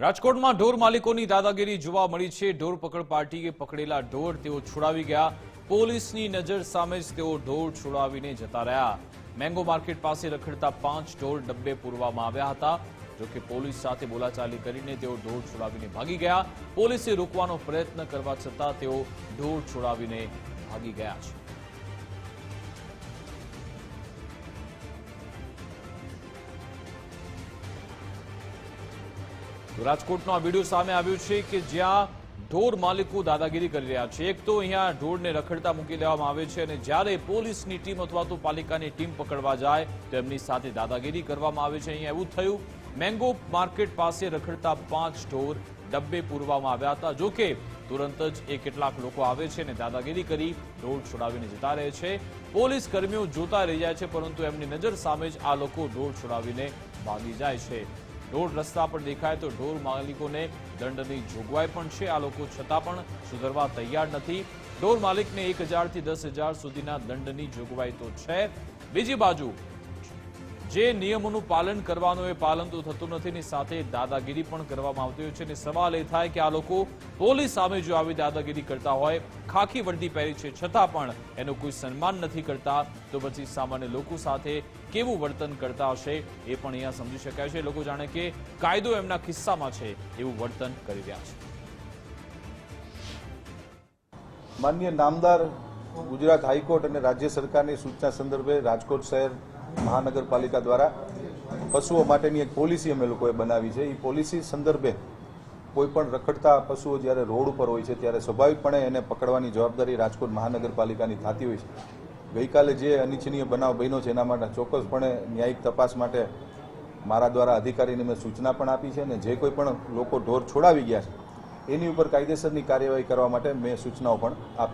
રાજકોટમાં ઢોર માલિકોની દાદાગીરી જોવા મળી છે. ઢોર પકડ પાર્ટીએ પકડેલા ઢોર તેઓ છોડાવી ગયા. પોલીસની નજર સામે જ તેઓ ઢોર છોડાવીને જતા રહ્યા. મેંગો માર્કેટ પાસે રખડતા પાંચ ઢોર ડબ્બે પૂરવામાં આવ્યા હતા. જોકે પોલીસ સાથે બોલાચાલી કરીને તેઓ ઢોર છોડાવીને ભાગી ગયા. પોલીસે રોકવાનો પ્રયત્ન કરવા છતાં તેઓ ઢોર છોડાવીને ભાગી ગયા છે. રાજકોટનો આ વીડિયો સામે આવ્યો છે કે જ્યાં ઢોર માલિકો દાદાગીરી કરી રહ્યા છે. એક તો અહીંયા ઢોરને રખડતા મૂકી દેવામાં આવે છે અને જ્યારે પોલીસની ટીમ અથવા તો પાલિકાની ટીમ પકડવા જાય તો એમની સાથે દાદાગીરી કરવામાં આવે છે. અહીંયા એવું થયું, મેંગો માર્કેટ પાસે રખડતા પાંચ ઢોર ડબ્બે પૂરવામાં આવ્યા હતા. જો કે તુરંત જ એ કેટલાક લોકો આવે છે અને દાદાગીરી કરી ઢોર છોડાવીને જતા રહે છે. પોલીસ કર્મીઓ જોતા રહી જાય છે, પરંતુ એમની નજર સામે જ આ લોકો ઢોર છોડાવીને ભાગી જાય છે. ઢોર રસ્તા પર દેખાય તો ઢોર માલિકોને દંડની જોગવાઈ પણ છે. આ લોકો છતાં પણ સુધરવા તૈયાર નથી. ઢોર માલિકને એક હજારથી દસ હજાર સુધીના દંડની જોગવાઈ તો છે. બીજી બાજુ જે નિયમોનું પાલન કરવાનું એ પાલન તો થતું નથી ની સાથે દાદાગીરી પણ કરવામાં આવતી હોય છે. અને સવાલ એ થાય કે આ લોકો પોલીસ સામે જો આવી દાદાગીરી કરતા હોય, ખાખી વર્દી પહેરી છે, છતાં પણ એનું કોઈ સન્માન નથી કરતા, તો પછી સામાન્ય લોકો સાથે કેવું વર્તન કરતા હશે એ પણ અહીંયા સમજી શકાય છે. લોકો જાણે કે કાયદો એમના ખિસ્સામાં છે એવું વર્તન કરી રહ્યા છે. માન્ય નામદાર ગુજરાત હાઈકોર્ટ અને રાજ્ય સરકારની સૂચના સંદર્ભે રાજકોટ શહેર મહાનગરપાલિકા દ્વારા પશુઓ માટેની એક પોલિસી અમે લોકોએ બનાવી છે. એ પોલિસી સંદર્ભે કોઈ પણ રખડતા પશુઓ જ્યારે રોડ ઉપર હોય છે, ત્યારે સ્વાભાવિકપણે એને પકડવાની જવાબદારી રાજકોટ મહાનગરપાલિકાની થતી હોય છે. ગઈકાલે જે અનિચ્છનીય બનાવ બન્યો છે, એના માટે ચોક્કસપણે ન્યાયિક તપાસ માટે મારા દ્વારા અધિકારીને મેં સૂચના પણ આપી છે અને જે કોઈ પણ લોકો ઢોર છોડાવી ગયા છે, એની ઉપર કાયદેસરની કાર્યવાહી કરવા માટે મેં સૂચનાઓ પણ આપી